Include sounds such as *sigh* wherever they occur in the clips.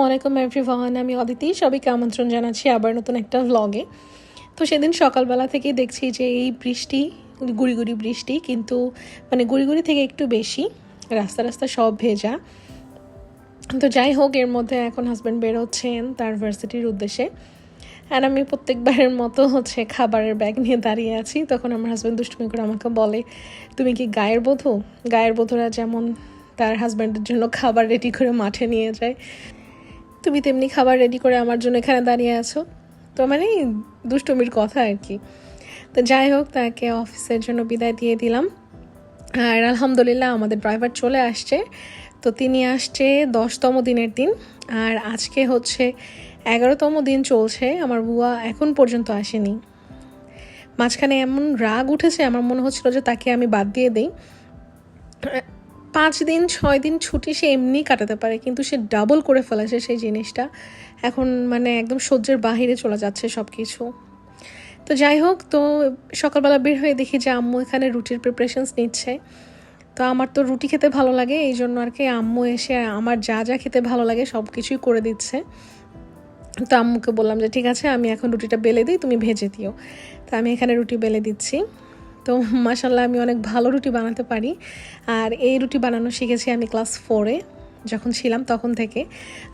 আসসালামু আলাইকুম এভরিওয়ান আমি অদিতি। সবাইকে আমন্ত্রণ জানাচ্ছি আবার নতুন একটা ভ্লগে তো সেদিন সকালবেলা থেকেই দেখছি যে এই বৃষ্টি, গুড়ি গুড়ি বৃষ্টি, কিন্তু মানে গুড়ি গুড়ি থেকে একটু বেশি। রাস্তা রাস্তা সব ভেজা। তো যাই হোক, এর মধ্যে এখন হাজব্যান্ড বেরোচ্ছেন তার ভার্সিটির উদ্দেশ্যে। আর আমি প্রত্যেকবারের মতো হচ্ছে খাবারের ব্যাগ নিয়ে দাঁড়িয়ে আছি। তখন আমার হাজব্যান্ড দুষ্টুমি করে আমাকে বলে, তুমি কি গায়ের বধূ? গায়ের বধূরা যেমন তার হাজব্যান্ডের জন্য খাবার রেডি করে মাঠে নিয়ে যায়। তুমি তেমনি খাবার রেডি করে আমার জন্য এখানে দাঁড়িয়ে আছো। তো মানে দুষ্টমির কথা আর কি। তো যাই হোক, তাকে অফিসের জন্য বিদায় দিয়ে দিলাম। আর আলহামদুলিল্লাহ আমাদের ড্রাইভার চলে আসছে। তো তিনি আসছে দশতম দিনের দিন। আর আজকে হচ্ছে এগারোতম দিন চলছে। আমার বুয়া এখন পর্যন্ত আসেনি। মাঝখানে এমন রাগ উঠেছে, আমার মনে হচ্ছিল যে তাকে আমি বাদ দিয়ে দিই। পাঁচ দিন, ছয় দিন ছুটি সে এমনি কাটাতে পারে, কিন্তু সে ডাবল করে ফেলেছে সেই জিনিসটা। এখন মানে একদম সহ্যের বাহিরে চলে যাচ্ছে সব কিছু তো যাই হোক, তো সকালবেলা বের হয়ে দেখি যে আম্মু এখানে রুটির প্রিপারেশনস নিচ্ছে। তো আমার তো রুটি খেতে ভালো লাগে, এই জন্য আর কি আম্মু এসে আমার যা যা খেতে ভালো লাগে সব কিছুই করে দিচ্ছে। তো আম্মুকে বললাম যে, ঠিক আছে, আমি এখন রুটিটা বেলে দিই, তুমি ভেজে দিও। তো আমি এখানে রুটি বেলে দিচ্ছি। তো মাসাল্লাহ আমি অনেক ভালো রুটি বানাতে পারি। আর এই রুটি বানানো শিখেছি আমি ক্লাস ফোরে যখন ছিলাম তখন থেকে।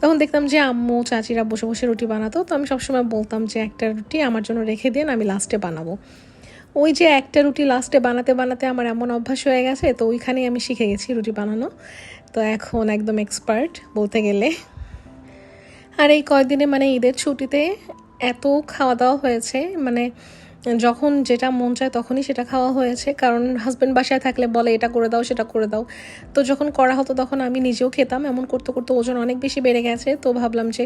তখন দেখতাম যে আম্মু, চাচিরা বসে বসে রুটি বানাতো। তো আমি সবসময় বলতাম যে একটা রুটি আমার জন্য রেখে দিন, আমি লাস্টে বানাবো। ওই যে একটা রুটি লাস্টে বানাতে বানাতে আমার এমন অভ্যাস হয়ে গেছে, তো ওইখানেই আমি শিখে গেছি রুটি বানানো। তো এখন একদম এক্সপার্ট বলতে গেলে। আর এই কয়েকদিনে মানে ঈদের ছুটিতে এত খাওয়া দাওয়া হয়েছে মানে যখন যেটা মন চায় তখনই সেটা খাওয়া হয়েছে। কারণ হাজব্যান্ড বাসায় থাকলে বলে, এটা করে দাও, সেটা করে দাও। তো যখন করা হতো তখন আমি নিজেও খেতাম। এমন করতে করতে ওজন অনেক বেশি বেড়ে গেছে। তো ভাবলাম যে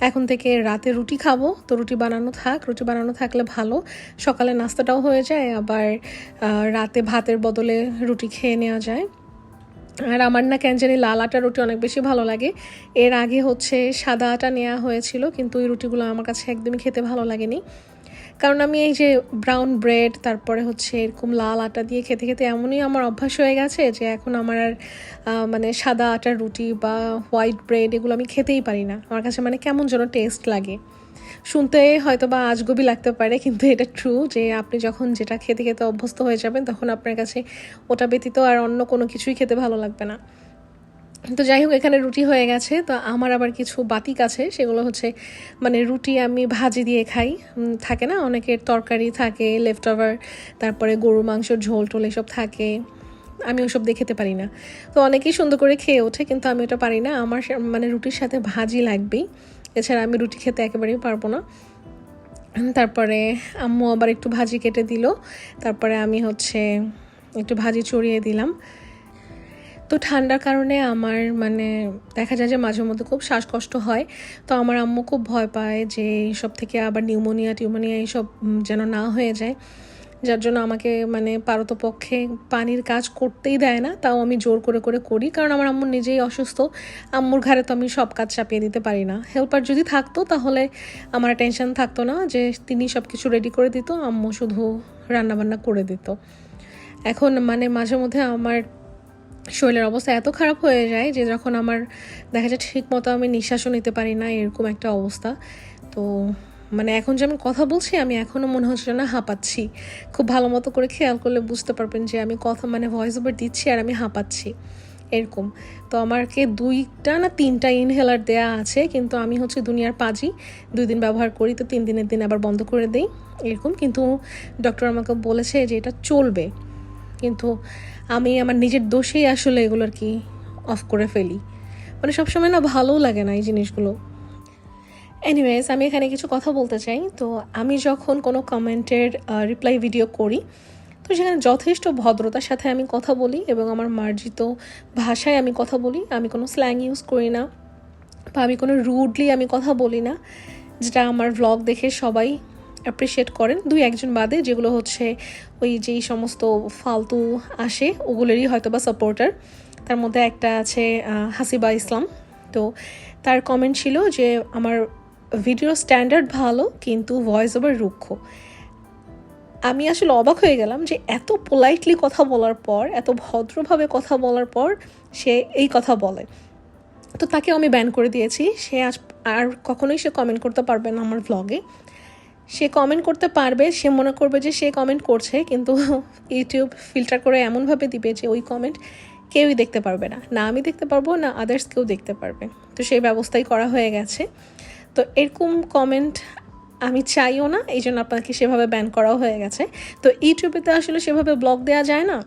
এখন থেকে রাতে রুটি খাব। তো রুটি বানানো থাক। রুটি বানানো থাকলে ভালো। সকালে নাস্তাটাও হয়ে যায়। আবার রাতে ভাতের বদলে রুটি খেয়ে নেওয়া যায়। আর আমার না কেন জানি লাল আটা রুটি অনেক বেশি ভালো লাগে। এর আগে হচ্ছে সাদা আটা নেওয়া হয়েছিল, কিন্তু ওই রুটিগুলো আমার কাছে একদমই খেতে ভালো লাগেনি। কারণ আমি এই যে ব্রাউন ব্রেড তারপরে হচ্ছে এরকম লাল আটা দিয়ে খেতে খেতে এমনই আমার অভ্যাস হয়ে গেছে যে এখন আমার আর মানে সাদা আটার রুটি বা হোয়াইট ব্রেড এগুলো আমি খেতেই পারি না। আমার কাছে মানে কেমন যেন টেস্ট লাগে। শুনতে হয়তো বা আজগবি লাগতে পারে, কিন্তু এটা ট্রু যে আপনি যখন যেটা খেতে খেতে অভ্যস্ত হয়ে যাবেন, তখন আপনার কাছে ওটা ব্যতীত আর অন্য কোনো কিছুই খেতে ভালো লাগবে না। তো যাই হোক, এখানে রুটি হয়ে গেছে। তো আমার আবার কিছু বাতিক আছে, সেগুলো হচ্ছে মানে রুটি আমি ভাজি দিয়ে খাই। থাকে না? অনেকের তরকারি থাকে লেফট ওভার তারপরে গরু মাংসর ঝোল টোল এসব থাকে। আমি ওসব দিয়ে খেতে পারি না। তো অনেকেই সুন্দর করে খেয়ে ওঠে, কিন্তু আমি ওটা পারি না। আমার মানে রুটির সাথে ভাজি লাগবেই। এছাড়া আমি রুটি খেতে একেবারেই পারব না। তারপরে আম্মু আবার একটু ভাজি কেটে দিল। তারপরে আমি হচ্ছে একটু ভাজি চড়িয়ে দিলাম। তো ঠান্ডার কারণে আমার মানে দেখা যায় যে মাঝে মধ্যে খুব শ্বাসকষ্ট হয়। তো আমার আম্মু খুব ভয় পায় যে এইসব থেকে আবার নিউমোনিয়া, টিউমোনিয়া এইসব যেন না হয়ে যায়। যার জন্য আমাকে মানে পারতপক্ষে পানির কাজ করতেই দেয় না, তাও আমি জোর করে করে করি। কারণ আমার আম্মু নিজেই অসুস্থ। আম্মুর ঘরে তো আমি সব কাজ চাপিয়ে দিতে পারি না। হেল্পার যদি থাকতো তাহলে আমার টেনশন থাকতো না যে তিনি সব কিছু রেডি করে দিত, আম্মু শুধু রান্নাবান্না করে দিত। এখন মানে মাঝে মধ্যে আমার শরীরের অবস্থা এত খারাপ হয়ে যায় যে যখন আমার দেখা যায় ঠিক মতো আমি নিঃশ্বাসও নিতে পারি না, এরকম একটা অবস্থা। তো মানে এখন যে আমি কথা বলছি, আমি এখনও মনে হচ্ছে না হাঁপাচ্ছি। খুব ভালো মতো করে খেয়াল করলে বুঝতে পারবেন যে আমি কথা মানে ভয়েস ওভার দিচ্ছি আর আমি হাঁপাচ্ছি, এরকম। তো আমাকে দুইটা না তিনটা ইনহেলার দেয়া আছে, কিন্তু আমি হচ্ছে দুনিয়ার পাজি। দুই দিন ব্যবহার করি, তো তিন দিনের দিন আবার বন্ধ করে দেই, এরকম। কিন্তু ডক্টর আমাকে বলেছে যে এটা চলবে। কিন্তু আমি আমার নিজের দোষেই আসলে এগুলো আর কি অফ করে ফেলি। মানে সবসময় না ভালোও লাগে না এই জিনিসগুলো। এনিওয়েজ আমি এখানে কিছু কথা বলতে চাই। তো আমি যখন কোনো কমেন্টের রিপ্লাই ভিডিও করি, তো সেখানে যথেষ্ট ভদ্রতার সাথে আমি কথা বলি এবং আমার মার্জিত ভাষায় আমি কথা বলি। আমি কোনো স্ল্যাং ইউজ করি না বা আমি কোনো রুডলি আমি কথা বলি না, যেটা আমার ভ্লগ দেখে সবাই অ্যাপ্রিসিয়েট করেন। দুই একজন বাদে যেগুলো হচ্ছে ওই যেই সমস্ত ফালতু আসে, ওগুলোরই হয়তো বা সাপোর্টার তার মধ্যে একটা আছে হাসিবা ইসলাম। তো তার কমেন্ট ছিল যে, আমার ভিডিও স্ট্যান্ডার্ড ভালো, কিন্তু ভয়েস ওভার রুক্ষ। আমি আসলে অবাক হয়ে গেলাম যে, এত পোলাইটলি কথা বলার পর, এত ভদ্রভাবে কথা বলার পর সে এই কথা বলে। তো তাকেও আমি ব্যান করে দিয়েছি। সে আজ আর কখনোই সে কমেন্ট করতে পারবে না আমার ভ্লগে সে কমেন্ট করতে পারবে, সে মনে করবে যে সে কমেন্ট করছে, কিন্তু *laughs* ইউটিউব ফিল্টার করে এমনভাবে দিবে যে ওই কমেন্ট কেউই দেখতে পারবে না। না আমি দেখতে পারব, না আদার্স কেউ দেখতে পারবে। তো সেই ব্যবস্থাই করা হয়ে গেছে। তো এরকম কমেন্ট আমি চাইও না এই জন্য আপনাকে সেভাবে ব্যান করাও হয়ে গেছে। তো ইউটিউবে তো আসলে সেভাবে ব্লগ দেওয়া যায় না।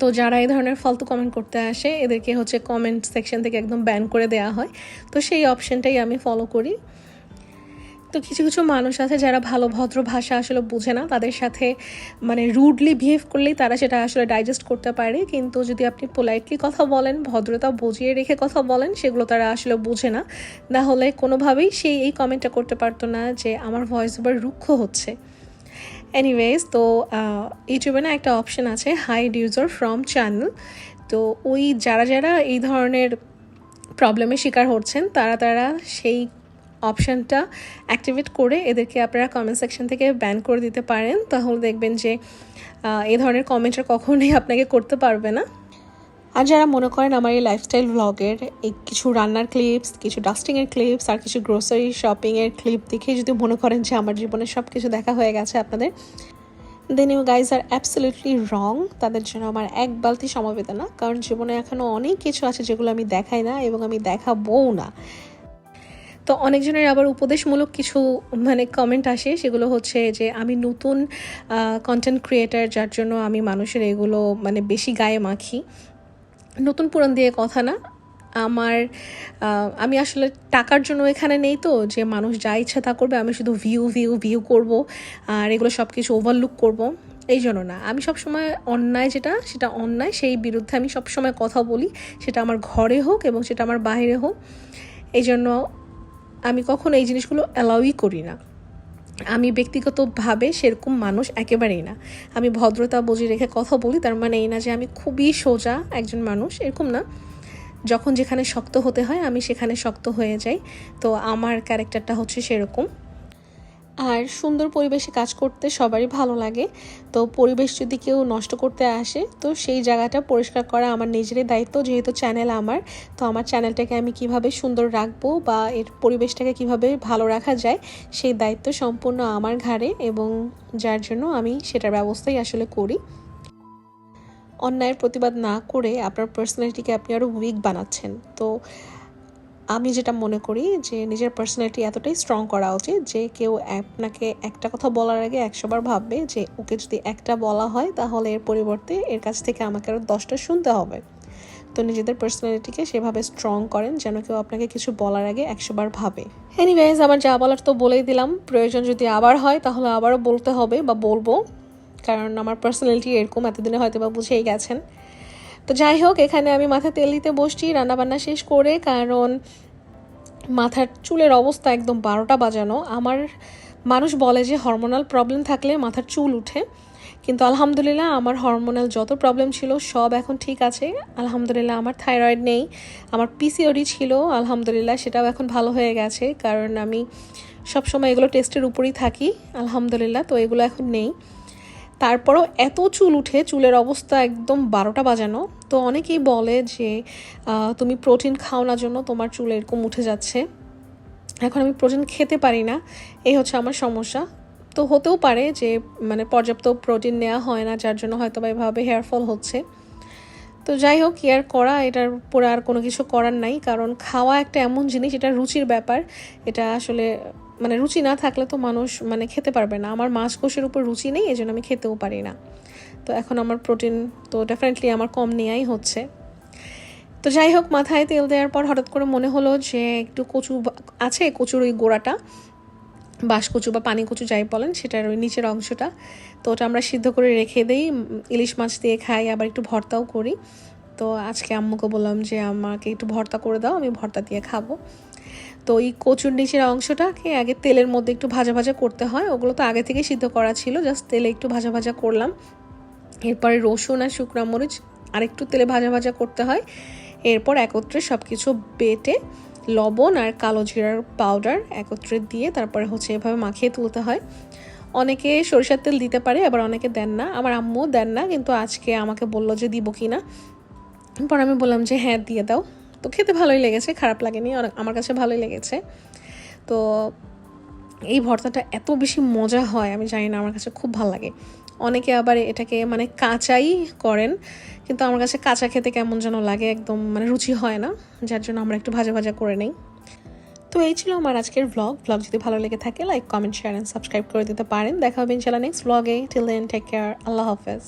তো যারা এই ধরনের ফালতু কমেন্ট করতে আসে, এদেরকে হচ্ছে কমেন্ট সেকশন থেকে একদম ব্যান করে দেওয়া হয়। তো সেই অপশনটাই আমি ফলো করি। তো কিছু কিছু মানুষ আছে যারা ভালো, ভদ্র ভাষা আসলে বোঝে না। তাদের সাথে মানে রুডলি বিহেভ করলেই তারা সেটা আসলে ডাইজেস্ট করতে পারে। কিন্তু যদি আপনি পোলাইটলি কথা বলেন, ভদ্রতা বুঝিয়ে রেখে কথা বলেন, সেগুলো তারা আসলে বোঝে না। না হলে কোনোভাবেই সেই, এই কমেন্টটা করতে পারতো না যে, আমার ভয়েস ওভার রুক্ষ হচ্ছে। এনিওয়েজ তো ইউটিউবে না একটা অপশন আছে হাইড ইউজার ফ্রম চ্যানেল তো ওই, যারা যারা এই ধরনের প্রবলেমের শিকার হচ্ছেন, তারা তারা সেই অপশানটা অ্যাক্টিভেট করে এদেরকে আপনারা কমেন্ট সেকশন থেকে ব্যান করে দিতে পারেন। তাহলে দেখবেন যে এই ধরনের কমেন্টটা কখনোই আপনাকে করতে পারবে না। আর যারা মনে করেন আমার এই লাইফস্টাইল ভ্লগের এই কিছু রান্নার ক্লিপস কিছু ডাস্টিংয়ের ক্লিপস আর কিছু গ্রোসারি শপিংয়ের ক্লিপ দেখে যদি মনে করেন যে আমার জীবনে সব কিছু দেখা হয়ে গেছে আপনাদের then you guys are absolutely wrong তাদের জন্য আমার এক বালতি সমবেদনা। কারণ জীবনে এখনও অনেক কিছু আছে যেগুলো আমি দেখাই না এবং আমি দেখাবও না। তো অনেকজনের আবার উপদেশমূলক কিছু মানে কমেন্ট আসে। সেগুলো হচ্ছে যে, আমি নতুন কন্টেন্ট ক্রিয়েটার যার জন্য আমি মানুষের এগুলো মানে বেশি গায়ে মাখি। নতুন পুরান দিয়ে কথা না। আমার আমি আসলে টাকার জন্য এখানে নেই তো, যে মানুষ যা ইচ্ছা তা করবে, আমি শুধু ভিউ ভিউ ভিউ করব, আর এগুলো সব কিছু ওভারলুক করব। এই জন্য না, আমি সবসময় অন্যায় যেটা, সেটা অন্যায়, সেই বিরুদ্ধে আমি সবসময় কথা বলি। সেটা আমার ঘরে হোক এবং সেটা আমার বাইরে হোক। এই জন্য আমি কখনো এই জিনিসগুলো অ্যালাউই করি না। আমি ব্যক্তিগতভাবে সেরকম মানুষ একেবারেই না। আমি ভদ্রতা বজিয়ে রেখে কথা বলি, তার মানে এই না যে আমি খুবই সোজা একজন মানুষ, এরকম না। যখন যেখানে শক্ত হতে হয়, আমি সেখানে শক্ত হয়ে যাই। তো আমার ক্যারেক্টারটা হচ্ছে সেরকম। আর সুন্দর পরিবেশে কাজ করতে সবারই ভালো লাগে। তো পরিবেশ যদি কেউ নষ্ট করতে আসে, তো সেই জায়গাটা পরিষ্কার করা আমার নিজেরই দায়িত্ব যেহেতু চ্যানেল আমার। তো আমার চ্যানেলটাকে আমি কীভাবে সুন্দর রাখব বা এর পরিবেশটাকে কীভাবে ভালো রাখা যায়, সেই দায়িত্ব সম্পূর্ণ আমার ঘাড়ে এবং যার জন্য আমি সেটার ব্যবস্থাই আসলে করি। অন্যায়ের প্রতিবাদ না করে আপনার পার্সোনালিটিকে আপনি আরও উইক বানাচ্ছেন। তো আমি যেটা মনে করি যে নিজের পার্সোনালিটি এতটাই স্ট্রং করা উচিত যে কেউ আপনাকে একটা কথা বলার আগে একশোবার ভাববে যে ওকে যদি একটা বলা হয় তাহলে এর পরিবর্তে এর কাছ থেকে আমাকে আরও দশটা শুনতে হবে। তো নিজেদের পার্সোনালিটিকে সেভাবে স্ট্রং করেন যেন কেউ আপনাকে কিছু বলার আগে একশোবার ভাবে। এনিওয়েজ আমার যা বলার তো বলেই দিলাম। প্রয়োজন যদি আবার হয় তাহলে আবারও বলতে হবে বা বলব। কারণ আমার পার্সোনালিটি এরকম এতদিনে হয়তো বা বুঝেই গেছেন। তো যাই হোক, এখানে আমি মাথা তেল দিতে বসছি, রান্নাবান্না শেষ করে। কারণ মাথার চুলের অবস্থা একদম বারোটা বাজানো। আমার মানুষ বলে যে হরমোনাল প্রবলেম থাকলে মাথার চুল উঠে। কিন্তু আলহামদুলিল্লাহ আমার হরমোনাল যত প্রবলেম ছিল সব এখন ঠিক আছে। আলহামদুলিল্লাহ আমার থাইরয়েড নেই, আমার পিসিওডি ছিল, আলহামদুলিল্লাহ সেটাও এখন ভালো হয়ে গেছে। কারণ আমি সবসময় এগুলো টেস্টের উপরেই থাকি, আলহামদুলিল্লাহ তো এগুলো এখন নেই। তারপরও এত চুল উঠে, চুলের অবস্থা একদম বারোটা বাজানো। তো অনেকেই বলে যে তুমি প্রোটিন খাও না জন্য তোমার চুল এরকম উঠে যাচ্ছে। এখন আমি প্রোটিন খেতে পারি না, এই হচ্ছে আমার সমস্যা। তো হতেও পারে যে মানে পর্যাপ্ত প্রোটিন নেওয়া হয় না, যার জন্য হয়তো বা এভাবে হেয়ার ফল হচ্ছে। তো যাই হোক কেয়ার করা, এটার উপরে আর কোনো কিছু করার নাই। কারণ খাওয়া একটা এমন জিনিস, এটা রুচির ব্যাপার। এটা আসলে মানে রুচি না থাকলে তো মানুষ মানে খেতে পারবে না। আমার মাছ কোষের উপর রুচি নেই এই জন্য আমি খেতেও পারি না। তো এখন আমার প্রোটিন তো ডেফিনেটলি আমার কম নেওয়াই হচ্ছে। তো যাই হোক, মাথায় তেল দেওয়ার পর হঠাৎ করে মনে হলো যে একটু কচু আছে কচুর ওই গোড়াটা বাঁশ কচু বা পানি কচু যাই বলেন, সেটার ওই নিচের অংশটা। তো ওটা আমরা সিদ্ধ করে রেখে দিই, ইলিশ মাছ দিয়ে খাই, আবার একটু ভর্তাও করি। তো আজকে আম্মুকে বললাম যে, আমাকে একটু ভর্তা করে দাও, আমি ভর্তা দিয়ে খাব। তো এই কচুর নিচের অংশটাকে আগে তেলের মধ্যে একটু ভাজা ভাজা করতে হয়। ওগুলো তো আগে থেকে সিদ্ধ করা ছিল, জাস্ট তেলে একটু ভাজা ভাজা করলাম। এরপরে রসুন আর শুকনো মরিচ আরেকটু তেলে ভাজা ভাজা করতে হয়। এরপর একত্রে সব কিছু বেটে লবণ আর কালো জিরার পাউডার একত্রে দিয়ে তারপরে হচ্ছে এভাবে মাখিয়ে তুলতে হয়। অনেকে সরিষার তেল দিতে পারে, আবার অনেকে দেন না। আমার আম্মু দেন না, কিন্তু আজকে আমাকে বলল যে দিব কি না পর আমি বললাম যে হ্যাঁ দিয়ে দাও। তো খেতে ভালোই লেগেছে, খারাপ লাগেনি, অনেক আমার কাছে ভালোই লেগেছে। তো এই ভর্তাটা এত বেশি মজা হয়, আমি জানি না, আমার কাছে খুব ভালো লাগে। অনেকে আবার এটাকে মানে কাঁচাই করেন, কিন্তু আমার কাছে কাঁচা খেতে কেমন যেন লাগে, একদম মানে রুচি হয় না, যার জন্য আমরা একটু ভাজা ভাজা করে নেই। তো এই ছিল আমার আজকের ভ্লগ ভ্লগ যদি ভালো লেগে থাকে like comment share and subscribe করে দিতে পারেন। দেখা হবে ইনশাল্লাহ নেক্সট ব্লগে টিল দেন টেক কেয়ার আল্লাহ হাফেজ।